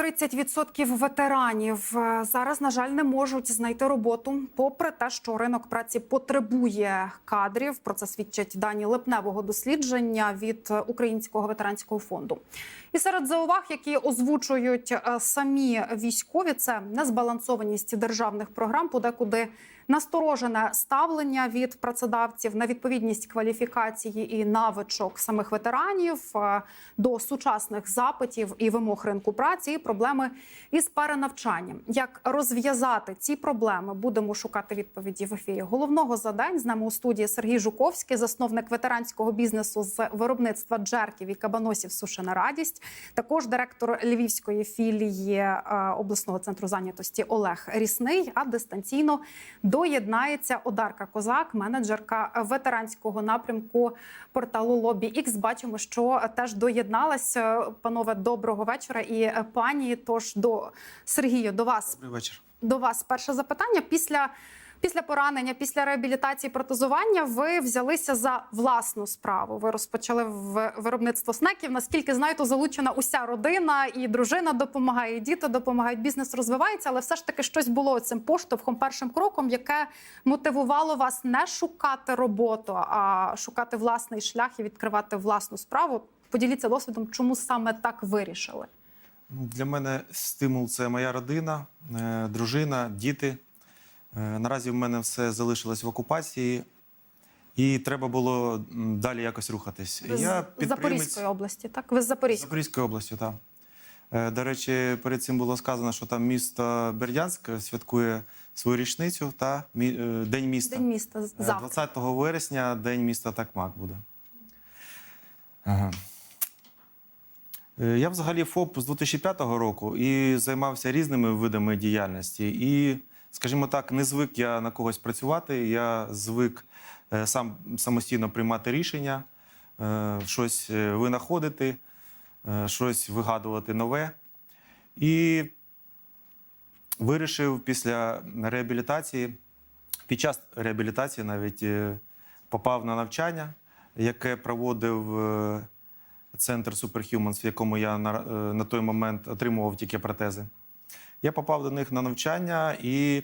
30% ветеранів е, зараз, на жаль, не можуть знайти роботу, попри те, що ринок праці потребує кадрів. Про це свідчать дані липневого дослідження від е, Українського ветеранського фонду. І серед зауваг, які озвучують е, самі військові, це незбалансованість державних програм, подекуди насторожене ставлення від працедавців на відповідність кваліфікації і навичок самих ветеранів е, до сучасних запитів і вимог ринку праці, і проблеми із перенавчанням. Як розв'язати ці проблеми? Будемо шукати відповіді в ефірі. Головного за день з нами у студії Сергій Жуковський, засновник ветеранського бізнесу з виробництва джерків і кабаносів Сушена радість. Також директор львівської філії е, обласного центру зайнятості Олег Рісний. А дистанційно доєднається Одарка Козак, менеджерка ветеранського напрямку порталу Лобі Ікс. Бачимо, що теж доєдналася. Панове, доброго вечора. І е, пані, тож до Сергію, до вас Добрий вечір. до вас перше запитання. Після, після поранення, після реабілітації протезування, ви взялися за власну справу. Ви розпочали виробництво снеків. Наскільки знаю, то залучена уся родина, і дружина допомагає, і діти допомагають. Бізнес розвивається, але все ж таки щось було цим поштовхом, першим кроком, яке мотивувало вас не шукати роботу, а шукати власний шлях і відкривати власну справу. Поділіться досвідом, чому саме так вирішили. Ну, Для мене стимул це моя родина, е, дружина, діти. Е, Наразі в мене все залишилось в окупації, і треба було далі якось рухатись. Ви з Запорізької області, так? Ви з Запорізької. Запорізької області, так. Е, До речі, перед цим було сказано, що там місто Бердянськ святкує свою річницю та е, День міста. День міста завтра. 20 вересня День міста Такмак буде. Ага. Я взагалі ФОП з 2005 року і займався різними видами діяльності. І, скажімо так, не звик я на когось працювати. Я звик е, сам самостійно приймати рішення, е, щось е, винаходити, щось вигадувати нове. І вирішив після реабілітації, під час реабілітації навіть попав на навчання, яке проводив центр Superhumans, в якому я на, на той момент отримував тільки протези. Я попав до них на навчання і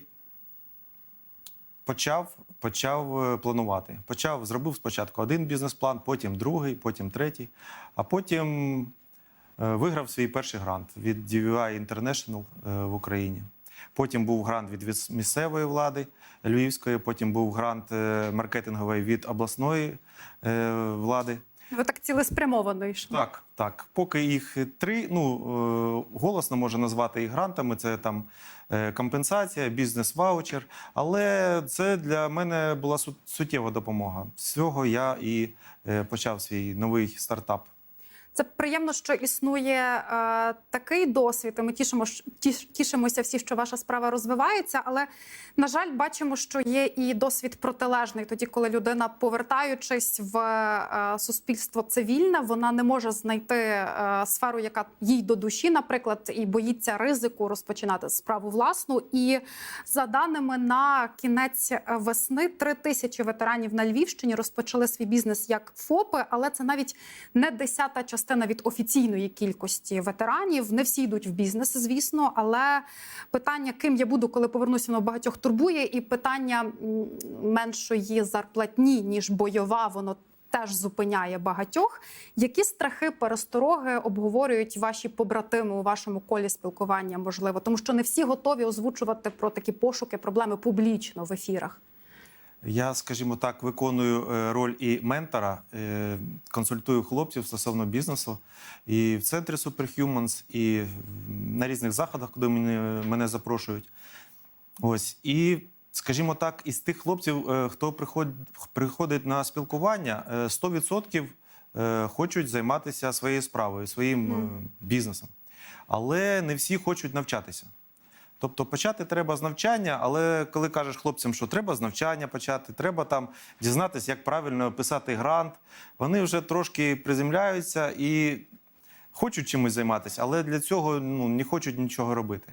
почав, почав е, планувати. Почав, зробив спочатку один бізнес-план, потім другий, потім третій, а потім е, виграв свій перший грант від DVI International е, в Україні. Потім був грант від місцевої влади Львівської, потім був грант маркетинговий від обласної влади. Ви так цілеспрямовано йшли. Так, так. Поки їх три, ну е, голосно можна назвати і грантами. Це там е, компенсація, бізнес-ваучер. Але це для мене була су- суттєва допомога. З цього я і е, почав свій новий стартап. Це приємно, що існує е, такий досвід. і Ми тішимо, тіш- тішимося всі, що ваша справа розвивається. Але на жаль, бачимо, що є і досвід протилежний. Тоді, коли людина, повертаючись в е, суспільство цивільне, вона не може знайти е, сферу, яка їй до душі, наприклад, і боїться ризику розпочинати справу власну. І за даними на кінець е, весни, три тисячі ветеранів на Львівщині розпочали свій бізнес як ФОПи, але це навіть не десята частина від офіційної кількості ветеранів. Не всі йдуть в бізнес, звісно, але питання, ким я буду, коли повернуся, воно багатьох турбує, і питання меншої зарплатні ніж бойова, воно. Теж зупиняє багатьох. Які страхи, перестороги обговорюють ваші побратими у вашому колі спілкування? Можливо, тому що не всі готові озвучувати про такі пошуки, проблеми публічно в ефірах. Я, скажімо так, виконую е, роль і ментора, е, консультую хлопців стосовно бізнесу. І в центрі Superhumans, і на різних заходах, куди мене, мене запрошують. Ось. І, скажімо так, із тих хлопців, е, хто приходить, приходить на спілкування, е, 100% е, хочуть займатися своєю справою, своїм е, бізнесом. Але не всі хочуть навчатися. Тобто почати треба з навчання, але коли кажеш хлопцям, що треба з навчання почати, треба там дізнатися, як правильно писати грант, вони вже трошки приземляються і хочуть чимось займатися, але для цього ну, не хочуть нічого робити.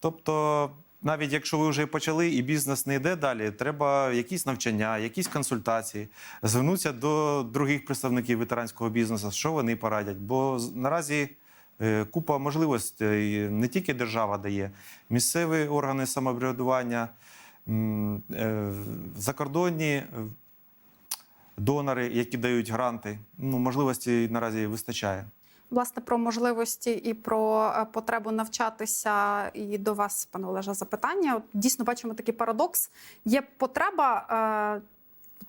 Тобто, навіть якщо ви вже почали і бізнес не йде далі, треба якісь навчання, якісь консультації, звернутися до других представників ветеранського бізнесу, що вони порадять. Бо наразі купа можливостей. Не тільки держава дає, місцеві органи самоврядування, е, закордонні е, донори, які дають гранти. Ну, можливостей наразі вистачає. Власне, про можливості і про е, потребу навчатися, і до вас, пане Олеже, запитання. Дійсно бачимо такий парадокс. Є потреба.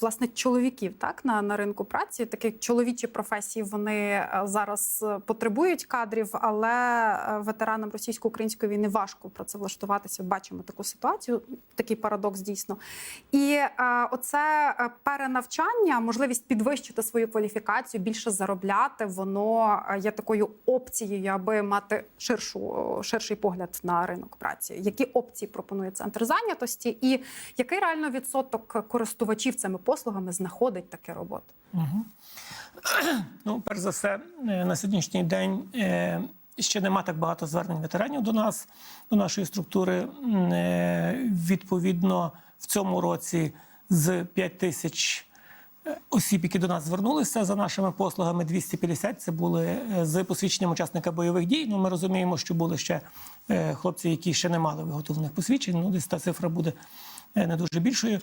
Власне, чоловіків так на, на ринку праці, такі чоловічі професії вони е, зараз е, потребують кадрів, але е, ветеранам російсько-української війни важко працевлаштуватися. Бачимо таку ситуацію, такий парадокс дійсно. І е, оце перенавчання, можливість підвищити свою кваліфікацію, більше заробляти, воно є такою опцією, аби мати ширшу, ширший погляд на ринок праці. Які опції пропонує центр зайнятості, і який реально відсоток користувачів цими послугами знаходить таке роботу? Угу. Ну, перш за все, е, на сьогоднішній день е, ще нема так багато звернень ветеранів до нас, до нашої структури. Е, Відповідно, в цьому році з 5 тисяч осіб, які до нас звернулися за нашими послугами, 250 це були з посвідченням учасника бойових дій. Ну, ми розуміємо, що були ще хлопці, які ще не мали виготовлених посвідчень. Ну, десь та цифра буде не дуже більшою.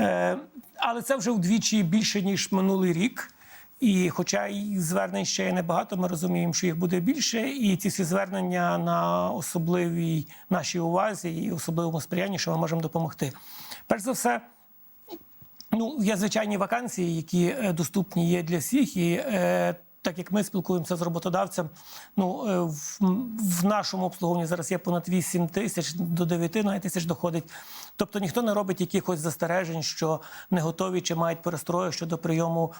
Е, Але це вже вдвічі більше, ніж минулий рік. І хоча і звернень ще є небагато, ми розуміємо, що їх буде більше, і ці всі звернення на особливій нашій увазі і особливому сприянні, що ми можемо допомогти. Перш за все, Ну, є звичайні вакансії, які е, доступні є для всіх, і е, так як ми спілкуємося з роботодавцем, ну е, в, в нашому обслуговуванні зараз є понад 8 тисяч до 9 навіть тисяч доходить. Тобто ніхто не робить якихось застережень, що не готові чи мають перестрої щодо прийому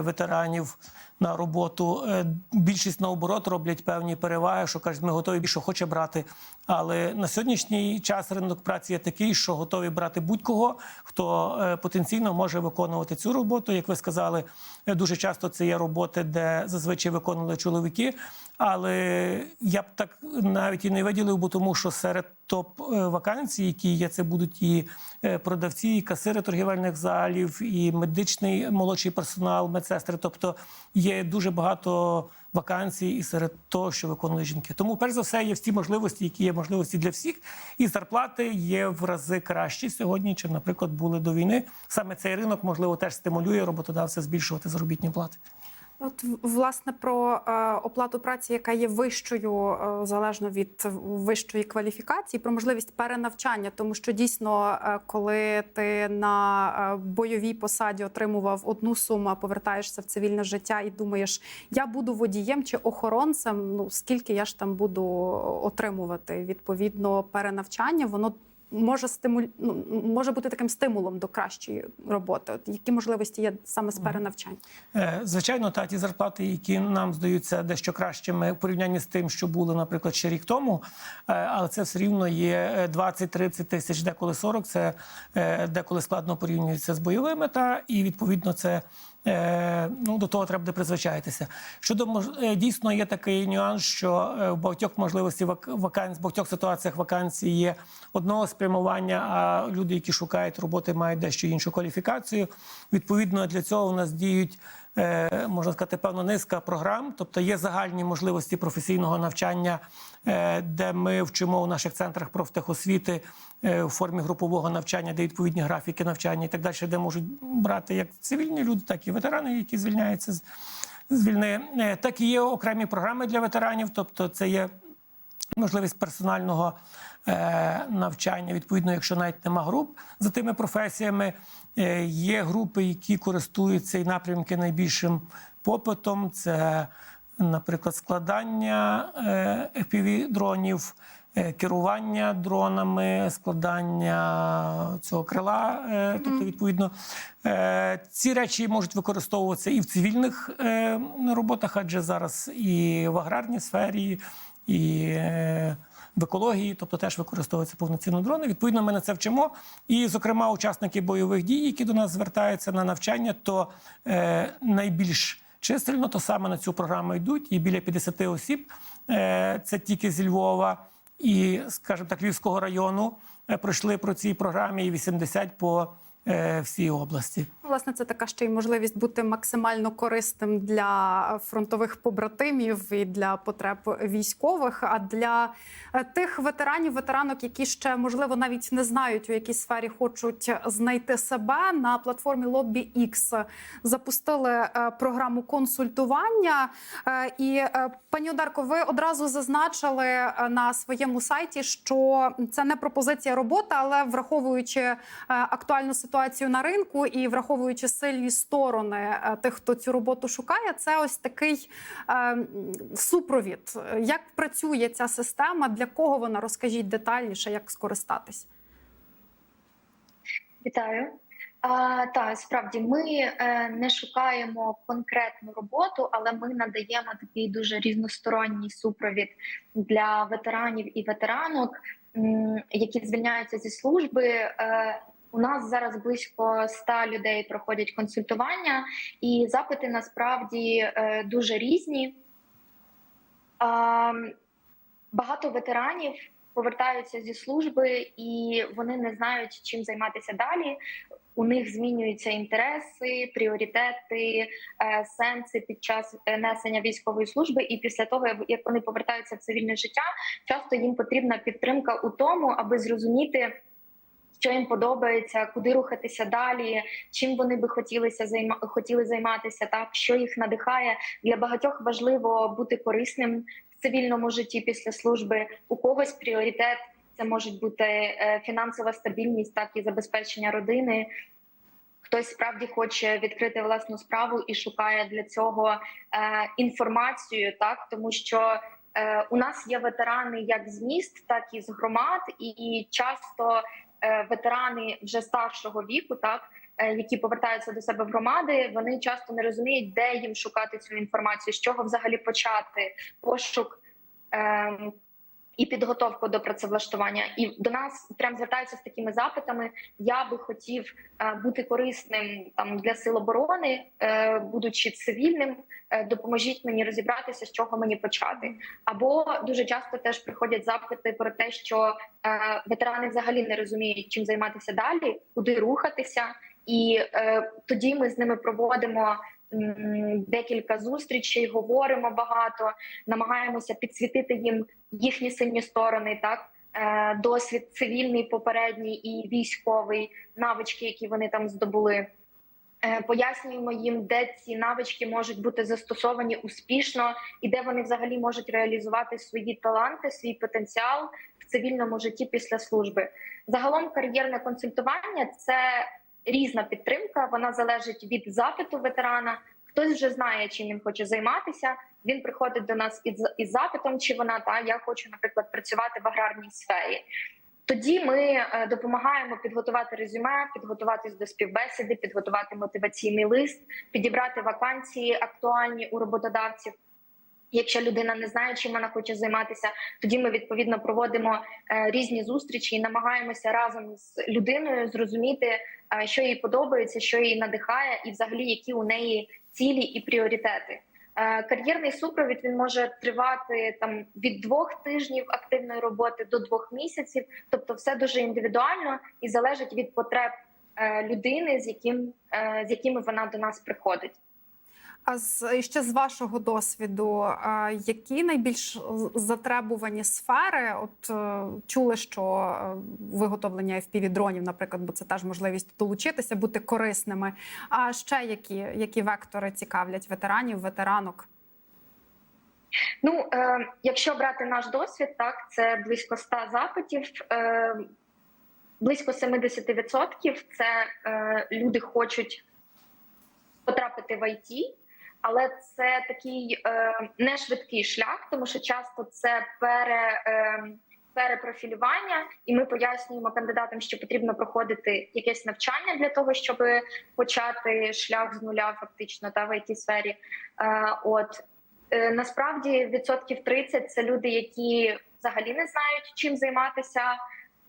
ветеранів на роботу. Е, більшість наоборот роблять певні переваги, що кажуть, ми готові більше хоче брати. Але на сьогоднішній час ринок праці є такий, що готові брати будь-кого, хто е, потенційно може виконувати цю роботу. Як ви сказали, е, дуже часто це є роботи, де зазвичай виконували чоловіки. Але я б так навіть і не виділив, бо тому що серед топ е, вакансій, які є, це будуть і е, продавці, і касири торгівельних залів, і медичний молодший персонал, медсестри. Тобто є дуже багато вакансій і серед того, що виконують жінки. Тому, перш за все, є всі можливості, які є можливості для всіх, і зарплати є в рази кращі сьогодні, чим, наприклад, були до війни. Саме цей ринок можливо теж стимулює роботодавця збільшувати заробітні плати. От власне про е, оплату праці, яка є вищою е, залежно від вищої кваліфікації, про можливість перенавчання, тому що дійсно, е, коли ти на бойовій посаді отримував одну суму, а повертаєшся в цивільне життя і думаєш, я буду водієм чи охоронцем. Ну скільки я ж там буду отримувати? Відповідно, перенавчання воно. Може стимуль... ну, може бути таким стимулом до кращої роботи. От які можливості є саме з перенавчання? Е, Звичайно, та ті зарплати, які нам здаються дещо кращими в порівнянні з тим, що були, наприклад, ще рік тому, е, але це все рівно є е, 20-30 тисяч, деколи 40, це е, деколи складно порівнюється з бойовими, та і відповідно це. Е, Ну, до того треба буде призвичаїтися. Щодо е, дійсно є такий нюанс, що е, в багатьох можливості вакансій, в багатьох ситуаціях вакансії є одного спрямування, а люди, які шукають роботи, мають дещо іншу кваліфікацію. Відповідно, для цього у нас діють. Е, Можна сказати, певна низка програм, тобто є загальні можливості професійного навчання, е, де ми вчимо у наших центрах профтехосвіти е, у формі групового навчання, де відповідні графіки навчання і так далі, де можуть брати як цивільні люди, так і ветерани, які звільняються з війни. Так і є окремі програми для ветеранів, тобто це є можливість персонального е, навчання. Відповідно, якщо навіть нема груп за тими професіями, е, є групи, які користуються і напрямки найбільшим попитом. Це, наприклад, складання е, fpv дронів. е, Керування дронами, складання цього крила, е, тобто, відповідно, е, ці речі можуть використовуватися і в цивільних роботах, адже зараз і в аграрній сфері, і е, в екології, тобто теж використовуються повноцінно дрони. Відповідно, ми на це вчимо. І, зокрема, учасники бойових дій, які до нас звертаються на навчання, то е, найбільш чисельно, то саме на цю програму йдуть, і біля 50 осіб. Е, це тільки зі Львова і, скажімо так, Львівського району е, пройшли про цій програмі, і 80 по е, всій області. Власне, це така ще й можливість бути максимально корисним для фронтових побратимів і для потреб військових. А для е, тих ветеранів, ветеранок, які ще можливо навіть не знають, у якій сфері хочуть знайти себе на платформі Lobby X запустили е, програму консультування. Е, І пані Одарко, ви одразу зазначили на своєму сайті, що це не пропозиція роботи, але враховуючи актуальну ситуацію на ринку і враховуючи сильні сторони е, тих, хто цю роботу шукає, це ось такий е, супровід. Як працює ця система? Для кого вона розкажіть детальніше, як скористатись? Вітаю. А, та справді ми е, не шукаємо конкретну роботу, але ми надаємо такий дуже різносторонній супровід для ветеранів і ветеранок, м, які звільняються зі служби. Е, у нас зараз близько 100 людей проходять консультування, і запити насправді е, дуже різні. Багато ветеранів повертаються зі служби, і вони не знають, чим займатися далі. У них змінюються інтереси, пріоритети, е, сенси під час несення військової служби. І після того, як вони повертаються в цивільне життя, часто їм потрібна підтримка у тому, аби зрозуміти. Що їм подобається, куди рухатися далі, чим вони би хотілися займа хотіли займатися, так що їх надихає для багатьох важливо бути корисним в цивільному житті після служби. У когось пріоритет це можуть бути е, фінансова стабільність, так і забезпечення родини. Хтось справді хоче відкрити власну справу і шукає для цього е, інформацію, так тому що е, у нас є ветерани як з міст, так і з громад, і часто ветерани вже старшого віку, так е, які повертаються до себе в громади, вони часто не розуміють, де їм шукати цю інформацію, з чого взагалі почати пошук. І підготовку до працевлаштування, і до нас прям звертаються з такими запитами. Я би хотів е, бути корисним там для сил оборони, е, будучи цивільним, е, допоможіть мені розібратися, з чого мені почати. Або дуже часто теж приходять запити про те, що ветерани взагалі не розуміють, чим займатися далі, куди рухатися, і е, тоді ми з ними проводимо. Декілька зустрічей, говоримо багато, намагаємося підсвітити їм їхні сильні сторони, так е, досвід цивільний, попередній і військовий, навички, які вони там здобули. Е, Пояснюємо їм, де ці навички можуть бути застосовані успішно, і де вони взагалі можуть реалізувати свої таланти, свій потенціал в цивільному житті після служби. Загалом кар'єрне консультування це різна підтримка. Вона залежить від запиту ветерана. Хтось вже знає, чим він хоче займатися. Він приходить до нас із, із запитом, чи вона та я хочу, наприклад, працювати в аграрній сфері. Тоді ми е, допомагаємо підготувати резюме, підготуватись до співбесіди, підготувати мотиваційний лист, підібрати вакансії актуальні у роботодавців. Якщо людина не знає, чим вона хоче займатися, тоді ми відповідно проводимо е, різні зустрічі і намагаємося разом з людиною зрозуміти, е, що їй подобається, що її надихає, і взагалі які у неї цілі і пріоритети. Е, Кар'єрний супровід він може тривати там від двох тижнів активної роботи до двох місяців. Тобто, все дуже індивідуально і залежить від потреб людини, з яким з якими вона до нас приходить. А з ще з вашого досвіду, які найбільш затребувані сфери? От е, чули, що е, виготовлення fpv дронів, наприклад, бо це теж можливість долучитися, бути корисними. А ще які, які вектори цікавлять ветеранів, ветеранок? Ну, е, якщо брати наш досвід, так це близько 100 запитів. Е, близько 70% це е, люди хочуть потрапити в ІТ, але це такий е, не швидкий шлях, тому що часто це пере. Е, Перепрофілювання, і ми пояснюємо кандидатам, що потрібно проходити якесь навчання для того, щоб почати шлях з нуля, фактично та в it сфері. Е, от Е, Насправді відсотків 30 – це люди, які взагалі не знають, чим займатися,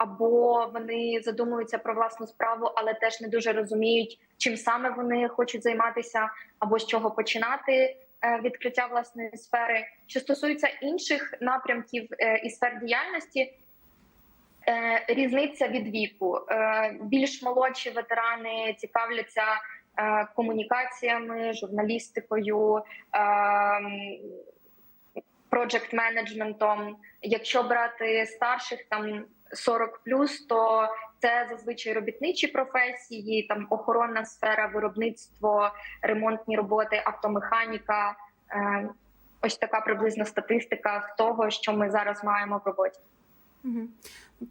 або вони задумуються про власну справу, але теж не дуже розуміють, чим саме вони хочуть займатися, або з чого починати е, відкриття власної сфери. Що стосується інших напрямків е, і сфер діяльності, Е, різниця від віку. Більш молодші ветерани цікавляться комунікаціями, журналістикою, проджект менеджментом. Якщо брати старших там 40 то це зазвичай робітничі професії, там охоронна сфера, виробництво, ремонтні роботи, автомеханіка. Е, ось така приблизна статистика того, що ми зараз маємо в роботі.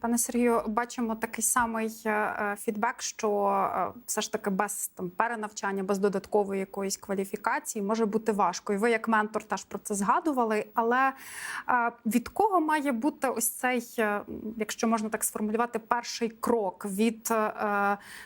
Пане Сергію, бачимо такий самий е, е, фідбек, що е, все ж таки без там перенавчання, без додаткової якоїсь кваліфікації може бути важко. І ви, як ментор, теж про це згадували. Але від кого має бути ось цей, якщо можна так сформулювати, перший крок від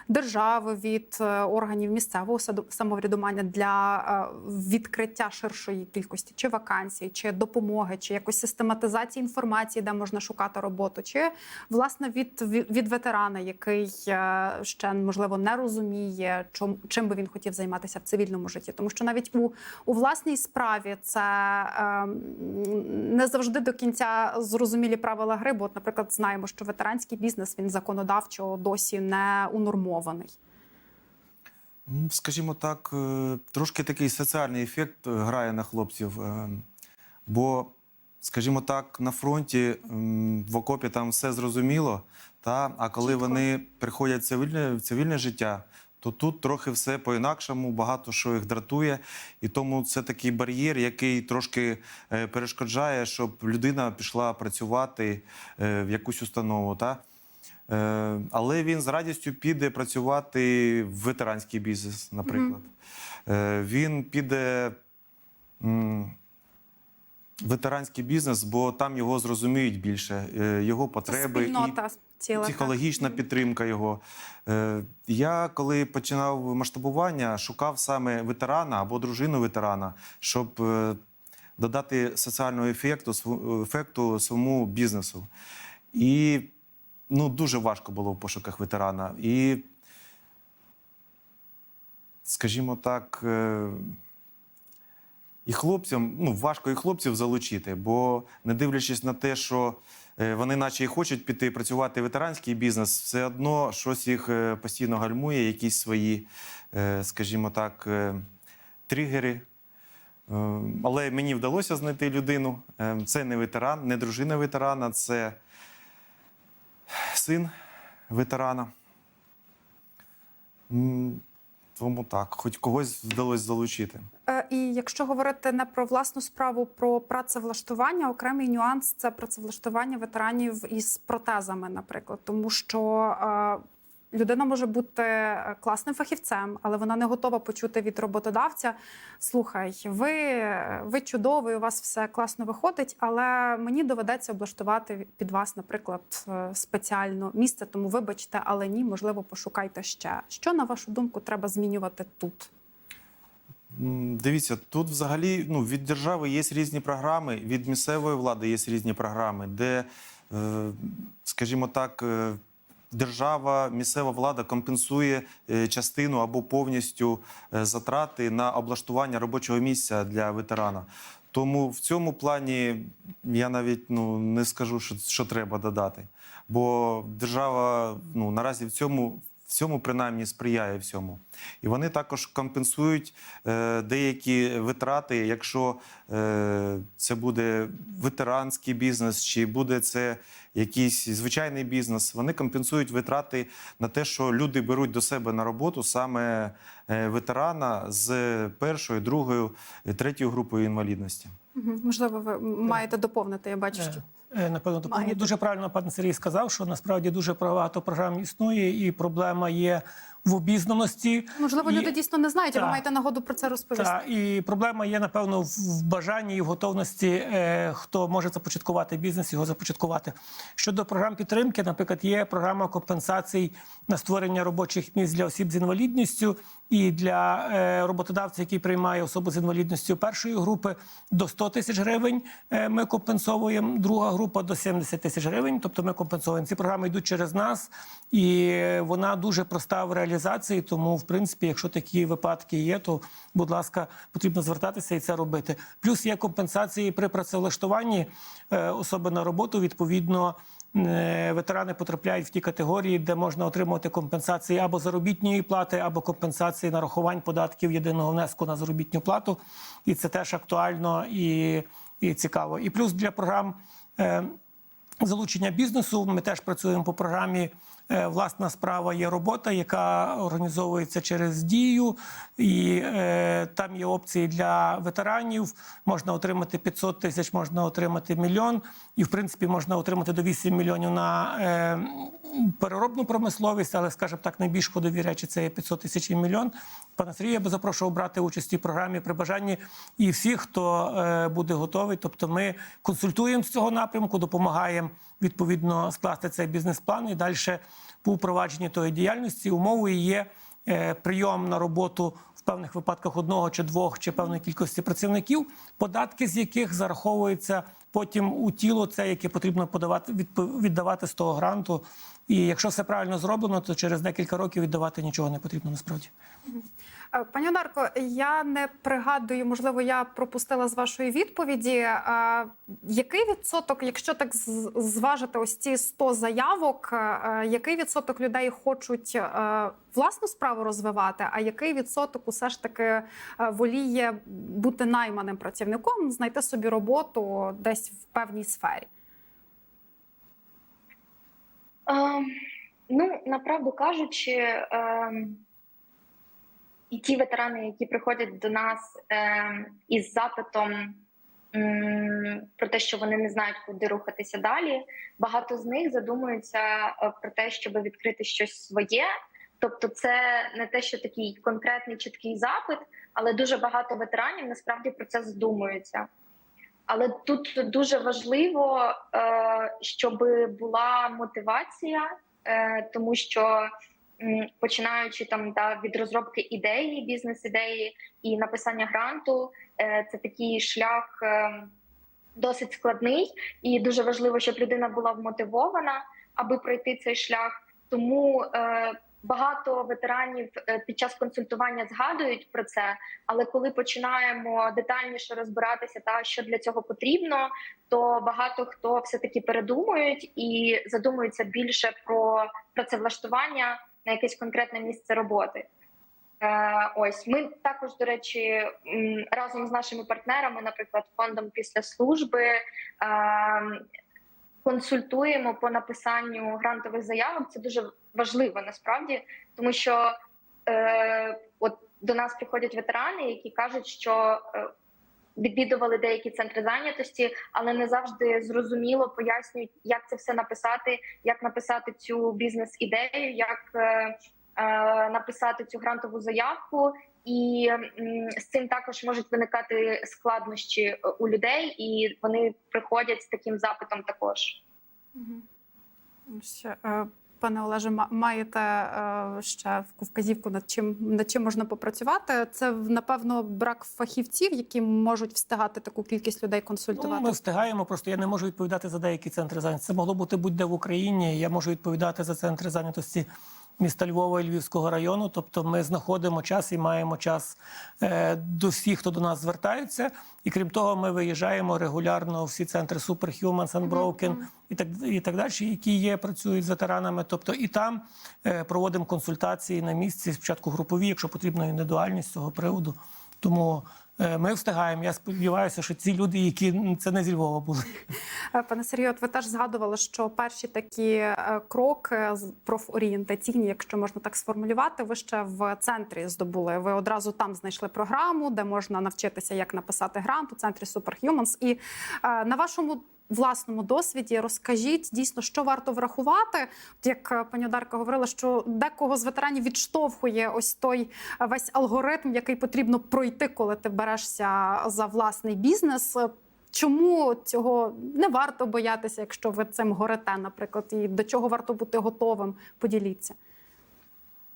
держави, від органів місцевого самоврядування для відкриття ширшої кількості чи вакансій, чи допомоги, чи якось систематизації інформації, де можна шукати роботу, чи власне від, від, ветерана, який е, ще можливо не розуміє, чом, чим би він хотів займатися в цивільному житті, тому що навіть у, у власній справі це е, не завжди до кінця зрозумілі правила гри. Бо, от, наприклад, знаємо, що ветеранський бізнес він законодавчо досі не унормований. Ну, Скажімо так, е, трошки такий соціальний ефект грає на хлопців. е, Бо, скажімо так, на фронті в окопі там все зрозуміло. Та? А коли Чітко. вони приходять в цивільне, в цивільне життя, то тут трохи все по-інакшому, багато що їх дратує. І тому це такий бар'єр, який трошки е, перешкоджає, щоб людина пішла працювати е, в якусь установу. Та? Е, але він з радістю піде працювати в ветеранський бізнес, наприклад. Е, він піде ветеранський бізнес, бо там його зрозуміють більше, е, його потреби і спільнота ціла. так. психологічна підтримка його. Е, Я, коли починав масштабування, шукав саме ветерана або дружину ветерана, щоб е, додати соціального ефекту, ефекту своєму бізнесу. І ну, дуже важко було в пошуках ветерана. І, скажімо так, і хлопцям, ну, важко і хлопців залучити, бо не дивлячись на те, що е, вони наче і хочуть піти працювати в ветеранський бізнес, все одно щось їх е, постійно гальмує, якісь свої, е, скажімо так, тригери. Але мені вдалося знайти людину. Це не ветеран, не дружина ветерана, це син ветерана. Тому так, хоч когось вдалося залучити. Е, І якщо говорити не про власну справу, про працевлаштування, окремий нюанс це працевлаштування ветеранів із протезами, наприклад, тому що е, людина може бути е, класним фахівцем, але вона не готова почути від роботодавця: слухай, ви, ви чудовий, у вас все класно виходить, але мені доведеться облаштувати під вас, наприклад, е, спеціально місце. Тому вибачте, але ні, можливо, пошукайте ще. Що на вашу думку треба змінювати тут? Дивіться, тут взагалі ну, від держави є різні програми, від місцевої влади є різні програми, де, е, скажімо так, держава, місцева влада компенсує е, частину або повністю е, затрати на облаштування робочого місця для ветерана. Тому в цьому плані я навіть ну, не скажу, що, що треба додати. Бо держава ну, наразі в цьому, цьому принаймні сприяє всьому. І вони також компенсують е, деякі витрати, якщо е, це буде ветеранський бізнес, чи буде це якийсь звичайний бізнес. Вони компенсують витрати на те, що люди беруть до себе на роботу саме е, ветерана з першою, другою, е, третьою групою інвалідності. Можливо, ви маєте доповнити. Я бачу, що Напевно, то Маєте. дуже правильно пан Сергій сказав, що насправді дуже багато програм існує, і проблема є в обізнаності. можливо І- люди дійсно не знають, ви маєте нагоду про це розповісти. Та, і проблема є, напевно, в бажанні і в готовності, е, хто може започаткувати бізнес, його започаткувати. Щодо програм підтримки, наприклад, є програма компенсацій на створення робочих місць для осіб з інвалідністю і для е, роботодавця, який приймає особу з інвалідністю першої групи, до 100 тисяч гривень е, ми компенсовуємо. Друга група до 70 тисяч гривень. Тобто ми компенсуємо. Ці програми йдуть через нас, і вона дуже проста в реалізації. Реалізації. Тому, в принципі, якщо такі випадки є, то будь ласка, потрібно звертатися і це робити. Плюс є компенсації при працевлаштуванні е, особи на роботу. Відповідно, е, ветерани потрапляють в ті категорії, де можна отримувати компенсації або заробітної плати, або компенсації нарахувань податків єдиного внеску на заробітну плату. І це теж актуально і, і цікаво. І плюс для програм. е, залучення бізнесу. Ми теж працюємо по програмі. Е, Власна справа є робота, яка організовується через дію, і е, там є опції для ветеранів. Можна отримати 500 тисяч, можна отримати мільйон, і в принципі можна отримати до 8 мільйонів на е, переробну промисловість, але, скажімо так, найбільш ходові речі це є 500 тисяч і мільйон. Пане Сергію, я би запрошував брати участь в програмі при бажанні і всіх, хто буде готовий. Тобто, ми консультуємо з цього напрямку, допомагаємо відповідно скласти цей бізнес-план і далі по впровадженні тої діяльності умовою є е, прийом на роботу в певних випадках одного чи двох чи певної кількості працівників, податки з яких зараховуються потім у тіло, це яке потрібно подавати віддавати з того гранту. І якщо все правильно зроблено, то через декілька років віддавати нічого не потрібно насправді. Е, Пані Одарко, я не пригадую, можливо, я пропустила з вашої відповіді. е, Який відсоток, якщо так зважити ось ці 100 заявок, е, який відсоток людей хочуть власну справу розвивати, а який відсоток усе ж таки воліє бути найманим працівником, знайти собі роботу десь в певній сфері? Ем, ну, направду кажучи, ем, і ті ветерани, які приходять до нас ем, із запитом про те, що вони не знають, куди рухатися далі, багато з них задумуються е, про те, щоб відкрити щось своє. Тобто, це не те, що такий конкретний чіткий запит, але дуже багато ветеранів насправді про це задумуються. Але тут дуже важливо, е, щоб була мотивація, е, тому що починаючи там да, від розробки ідеї, бізнес-ідеї і написання гранту, е, це такий шлях е, досить складний, і дуже важливо, щоб людина була вмотивована, аби пройти цей шлях. Тому е, багато ветеранів під час консультування згадують про це. Але коли починаємо детальніше розбиратися, та що для цього потрібно, то багато хто все таки передумують і задумуються більше про працевлаштування на якесь конкретне місце роботи. Е, ось ми також, до речі, разом з нашими партнерами, наприклад, фондом після служби. е, Консультуємо по написанню грантових заявок. Це дуже важливо насправді, тому що е, от до нас приходять ветерани, які кажуть, що відвідували деякі центри зайнятості, але не завжди зрозуміло пояснюють, як це все написати, як написати цю бізнес-ідею, як е, е, написати цю грантову заявку. І з цим також можуть виникати складнощі е, у людей, і вони приходять з таким запитом також. Ще, е, пане Олеже, ма- маєте е, ще вказівку над чим над чим можна попрацювати? Це напевно брак фахівців, які можуть встигати таку кількість людей Ну, консультувати. ми встигаємо, просто я не можу відповідати за деякі центри зайнятості. Це могло бути будь-де в Україні. Я можу відповідати за центри зайнятості міста Львова і Львівського району. Тобто ми знаходимо час і маємо час е, до всіх, хто до нас звертається. І крім того, ми виїжджаємо регулярно у всі центри Superhumans, Unbroken і так і так далі, які є, працюють з ветеранами. Тобто і там е, проводимо консультації на місці, спочатку групові, якщо потрібно індивідуальні з цього приводу. Тому ми встигаємо. Я сподіваюся, що ці люди, які це не зі Львова були. Е, Пане Сергію, от ви теж згадували, що перші такі е, кроки профорієнтаційні, якщо можна так сформулювати, ви ще в центрі здобули. Ви одразу там знайшли програму, де можна навчитися, як написати грант у центрі Superhumans. І е, на вашому власному досвіді розкажіть дійсно, що варто врахувати. Як е, пані Одарка говорила, що декого з ветеранів відштовхує ось той е, весь алгоритм, який потрібно пройти, коли ти берешся за власний бізнес. Чому цього не варто боятися, якщо ви цим горите, наприклад, і до чого варто бути готовим? Поділіться.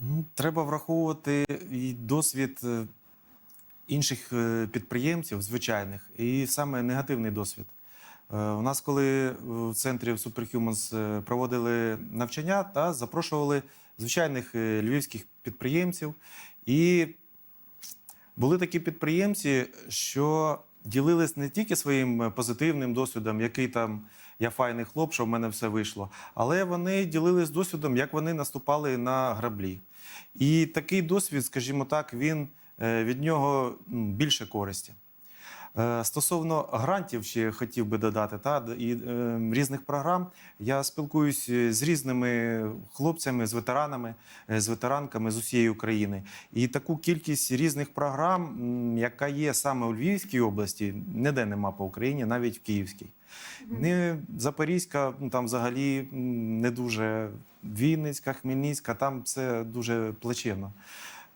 Ну, Треба враховувати і досвід е, інших підприємців, звичайних, і саме негативний досвід. Е, У нас, коли в центрі Superhumans е, проводили навчання, та запрошували звичайних е, львівських підприємців. І були такі підприємці, що ділились не тільки своїм позитивним досвідом, який там я файний хлоп, що в мене все вийшло, але вони ділились досвідом, як вони наступали на граблі. І такий досвід, скажімо так, він від нього більше користі. Е, Стосовно грантів, ще хотів би додати, та і е, різних програм. Я спілкуюсь з різними хлопцями, з ветеранами, е, з ветеранками з усієї України. І таку кількість різних програм, яка є саме у Львівській області, ніде нема по Україні, навіть в Київській. Не Запорізька, ну там взагалі не дуже Вінницька, Хмельницька, там все дуже плачевно.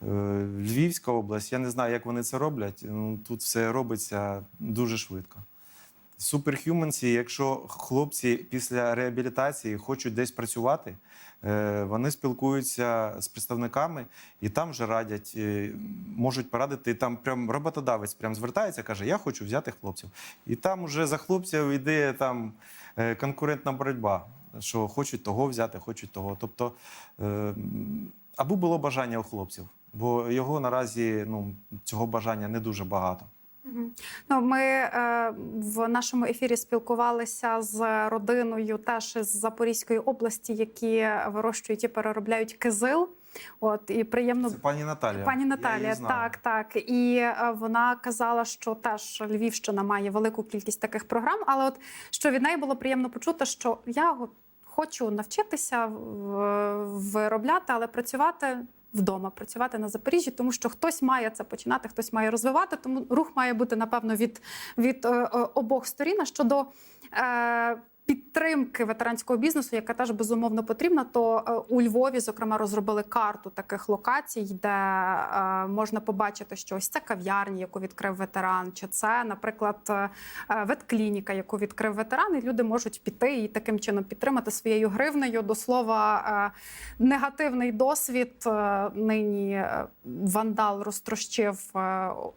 Е, Львівська область, я не знаю, як вони це роблять. Ну, тут все робиться дуже швидко. Суперхюменсі, якщо хлопці після реабілітації хочуть десь працювати, е, вони спілкуються з представниками і там вже радять, е, можуть порадити. Там прям роботодавець прям звертається, каже: Я хочу взяти хлопців. І там вже за хлопців йде там конкурентна боротьба, що хочуть того взяти, хочуть того. Тобто, аби було бажання у хлопців, бо його наразі ну, цього бажання не дуже багато. Ну, ми е, в нашому ефірі спілкувалися з родиною теж із Запорізької області, які вирощують і переробляють кизил. От і приємно Це пані Наталія. Пані Я Наталія, її знаю. так, так. І е, вона казала, що теж Львівщина має велику кількість таких програм. Але от що від неї було приємно почути, що я хочу навчитися виробляти, але працювати. Вдома працювати на Запоріжжі, тому що хтось має це починати, хтось має розвивати. Тому рух має бути напевно від, від е, е, обох сторін. А щодо е, підтримки ветеранського бізнесу, яка теж безумовно потрібна, то е, у Львові, зокрема, розробили карту таких локацій, де е, можна побачити, що ось це кав'ярня, яку відкрив ветеран, чи це, наприклад, е, ветклініка, яку відкрив ветеран, і люди можуть піти і таким чином підтримати своєю гривнею. До слова, негативний досвід нині вандал розтрощив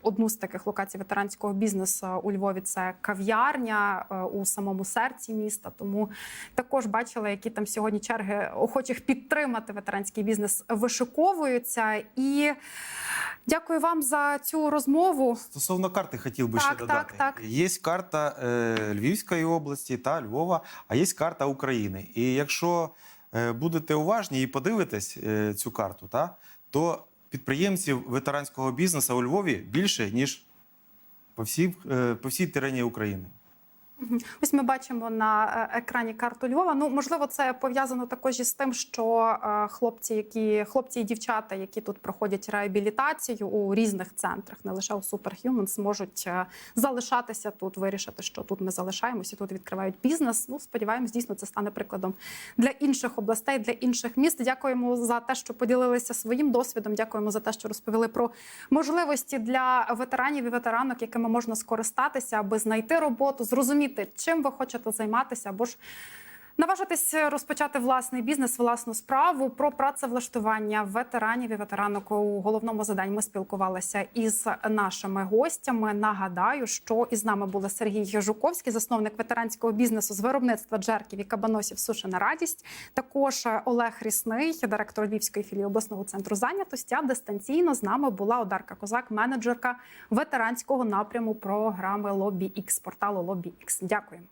одну з таких локацій ветеранського бізнесу у Львові. Це кав'ярня у самому серці міста. Тому також бачила, які там сьогодні черги охочих підтримати ветеранський бізнес вишиковуються. І дякую вам за цю розмову. Стосовно карти хотів би Так, ще додати. так, так. Є карта е, Львівської області та Львова, а є карта України. І якщо е, будете уважні і подивитесь е, цю карту, та, то підприємців ветеранського бізнесу у Львові більше, ніж по всій, по всій терені України. Ось ми бачимо на е, екрані карту Львова. Ну можливо, це пов'язано також із тим, що е, хлопці, які хлопці і дівчата, які тут проходять реабілітацію у різних центрах, не лише у Superhuman, зможуть е, залишатися тут, вирішити, що тут ми залишаємося, тут відкривають бізнес. Ну сподіваємось, дійсно це стане прикладом для інших областей, для інших міст. Дякуємо за те, що поділилися своїм досвідом. Дякуємо за те, що розповіли про можливості для ветеранів і ветеранок, якими можна скористатися, аби знайти роботу, зрозуміти, чим ви хочете займатися, або ж наважитись розпочати власний бізнес, власну справу про працевлаштування ветеранів і ветеранок у головному заданні. Ми спілкувалися із нашими гостями. Нагадаю, що із нами були Сергій Жуковський, засновник ветеранського бізнесу з виробництва джерків і кабаносів Сушена радість. Також Олег Рісний, директор Львівської філії обласного центру зайнятості. А дистанційно з нами була Одарка Козак, менеджерка ветеранського напряму програми Лобі Ікс порталу Лобі Ікс. Дякуємо.